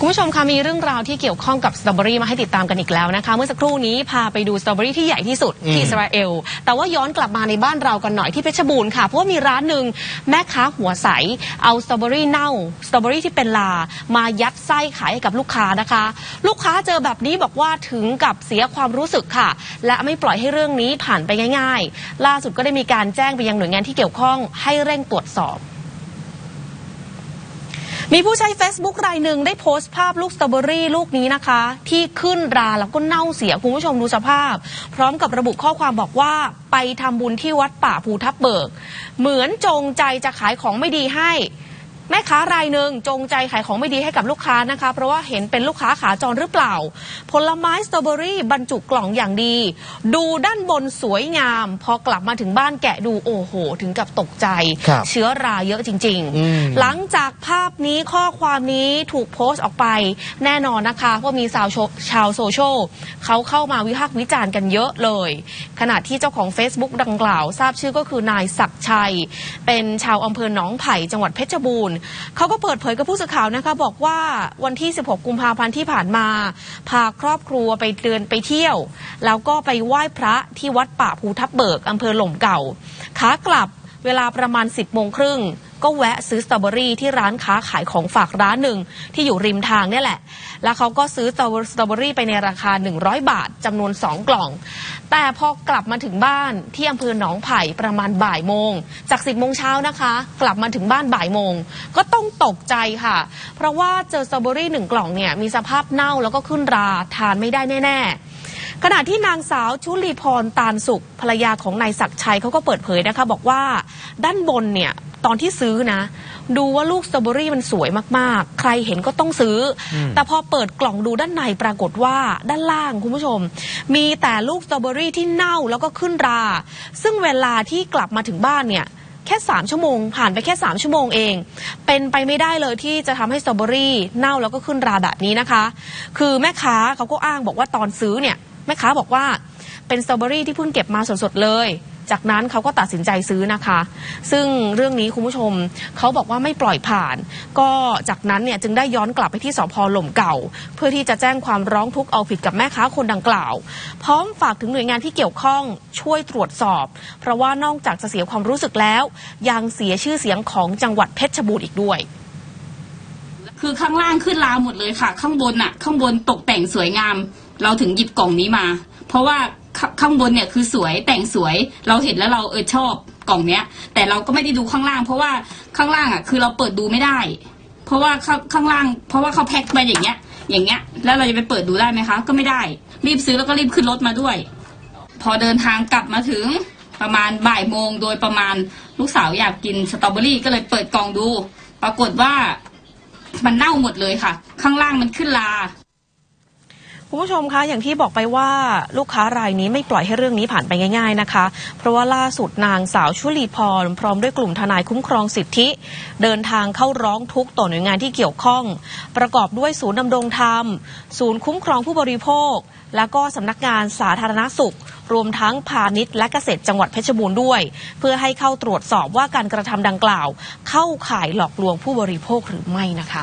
คุณผู้ชมคะมีเรื่องราวที่เกี่ยวข้องกับสตรอเบอรี่มาให้ติดตามกันอีกแล้วนะคะ เมื่อสักครู่นี้พาไปดูสตรอเบอรี่ที่ใหญ่ที่สุดที่อิสราเอล แต่ว่าย้อนกลับมาในบ้านเรากันหน่อยที่เพชรบูรณ์ค่ะ เพราะว่ามีร้านหนึ่งแม่ค้าหัวใส เอาสตรอเบอรี่เน่าสตรอเบอรี่ที่เป็นลา มายัดไส้ขายให้กับลูกค้านะคะ ลูกค้าเจอแบบนี้บอกว่าถึงกับเสียความรู้สึกค่ะ และไม่ปล่อยให้เรื่องนี้ผ่านไปง่าย ๆ ล่าสุดก็ได้มีการแจ้งไปยังหน่วยงานที่เกี่ยวข้องให้เร่งตรวจสอบ มีผู้ใช้ Facebook รายหนึ่งได้โพสต์ภาพลูกสตรอเบอรี่ลูกนี้นะคะ ที่ขึ้นราแล้วก็เน่าเสียคุณผู้ชมดูสภาพ พร้อมกับระบุข้อความบอกว่าไปทำบุญที่วัดป่าภูทับเบิก เหมือนจงใจจะขายของไม่ดีให้ แม่ค้ารายหนึ่งจงใจขายของไม่ดีให้กับลูกค้านะคะ เพราะว่าเห็นเป็นลูกค้าขาจรหรือเปล่า ผลไม้สตรอเบอรี่บรรจุกล่องอย่างดี ดูด้านบนสวยงาม พอกลับมาถึงบ้านแกะดูโอ้โห ถึงกับตกใจครับเชื้อราเยอะจริงอืมๆหลังจากภาพนี้ข้อความนี้ถูกโพสต์ออกไป แน่นอนนะคะว่ามีชาวโชชาวโซเชียลเขาเข้ามาวิพากษ์วิจารณ์กันเยอะเลย ขณะที่เจ้าของ Facebook ดังกล่าว ทราบชื่อก็คือนายศักดิ์ชัย เป็นชาวอำเภอหนองไผ่จังหวัดเพชรบูรณ์เขาก็เปิดเผยกับผู้สื่อข่าวนะคะ บอกว่าวันที่ 16 กุมภาพันธ์ที่ผ่านมา พาครอบครัวไปเดินไปเที่ยว แล้วก็ไปไหว้พระที่วัดป่าภูทับเบิกอำเภอหล่มเก่าขากลับเวลาประมาณ 10โมงครึ่ง ก็แวะซื้อสตรอเบอรี่ที่ร้านค้าขายของฝากร้านหนึ่งที่อยู่ริมทางเนี่ยแหละ แล้วเขาก็ซื้อสตรอเบอรี่ไปในราคา 100 บาทจำนวน 2 กล่อง แต่พอกลับมาถึงบ้านที่อำเภอหนองไผ่ประมาณบ่ายโมง จาก 10โมงเช้านะคะ กลับมาถึงบ้านบ่ายโมง ก็ต้องตกใจค่ะ เพราะว่าเจอสตรอเบอรี่หนึ่งกล่องเนี่ยมีสภาพเน่าแล้วก็ขึ้นราทานไม่ได้แน่ๆขณะที่นางสาวชุลีพรตาลสุขภรรยาของนายศักดิ์ชัยเขาก็เปิดเผยนะคะ บอกว่าด้านบนเนี่ย ตอนที่ซื้อนะ ดูว่าลูกสตรอเบอรี่มันสวยมากๆ ใครเห็นก็ต้องซื้ออแต่พอเปิดกล่องดูด้านในปรากฏว่าด้านล่างคุณผู้ชม มีแต่ลูกสตรอเบอรี่ที่เน่าแล้วก็ขึ้นรา ซึ่งเวลาที่กลับมาถึงบ้านเนี่ยแค่3ชั่วโมง ผ่านไปแค่ 3 ชั่วโมงเอง เป็นไปไม่ได้เลยที่จะทำให้สตรอเบอรี่เน่าแล้วก็ขึ้นราแบบนี้นะคะ คือแม่ค้าเขาก็อ้างบอกว่าตอนซื้อเนี่ยแม่ค้าบอกว่าเป็นสตรอเบอรี่ที่เพิ่งเก็บมาสดๆเลย จากนั้นเขาก็ตัดสินใจซื้อนะคะ ซึ่งเรื่องนี้คุณผู้ชมเขาบอกว่าไม่ปล่อยผ่าน ก็จากนั้นเนี่ยจึงได้ย้อนกลับไปที่สพหล่มเก่า เพื่อที่จะแจ้งความร้องทุกข์เอาผิดกับแม่ค้าคนดังกล่าว พร้อมฝากถึงหน่วยงานที่เกี่ยวข้องช่วยตรวจสอบ เพราะว่านอกจากจะเสียความรู้สึกแล้ว ยังเสียชื่อเสียงของจังหวัดเพชรบูรณ์อีกด้วยคือข้างล่างขึ้นราหมดเลยค่ะ ข้างบนอะข้างบนตกแต่งสวยงาม เราถึงหยิบกล่องนี้มา เพราะว่า ขข้างบนเนี่ยคือสวยแต่งสวยเราเห็นแล้วเราเออชอบกล่องเนี้ย แต่เราก็ไม่ได้ดูข้างล่าง เพราะว่าข้างล่างอะคือเราเปิดดูไม่ได้ เพราะว่าข้างข้างล่าง เพราะว่าเขาแพ็คมาอย่างเงี้ย อย่างเงี้ย แล้วเราจะไปเปิดดูได้ไหมคะ ก็ไม่ได้ รีบซื้อแล้วก็รีบขึ้นรถมาด้วย พอเดินทางกลับมาถึงประมาณบ่ายโมงโดยประมาณลูกสาวอยากกินสตรอเบอรี่ก็เลยเปิดกล่องดู ปรากฏว่ามันเน่าหมดเลยค่ะ ข้างล่างมันขึ้นลา คุณผู้ชมคะอย่างที่บอกไปว่าลูกค้ารายนี้ไม่ปล่อยให้เรื่องนี้ผ่านไปง่าย ๆนะคะ เพราะว่าล่าสุดนางสาวชุลีพร พร้อมด้วยกลุ่มทนายคุ้มครองสิทธิ เดินทางเข้าร้องทุกต่อหน่วยงานที่เกี่ยวข้อง ประกอบด้วยศูนย์ดำรงธรรม ศูนย์คุ้มครองผู้บริโภค และก็สำนักงานสาธารณสุข รวมทั้งพาณิชย์และเกษตรจังหวัดเพชรบูรณ์ด้วย เพื่อให้เข้าตรวจสอบว่าการกระทำดังกล่าว เข้าข่ายหลอกลวงผู้บริโภคหรือไม่นะคะ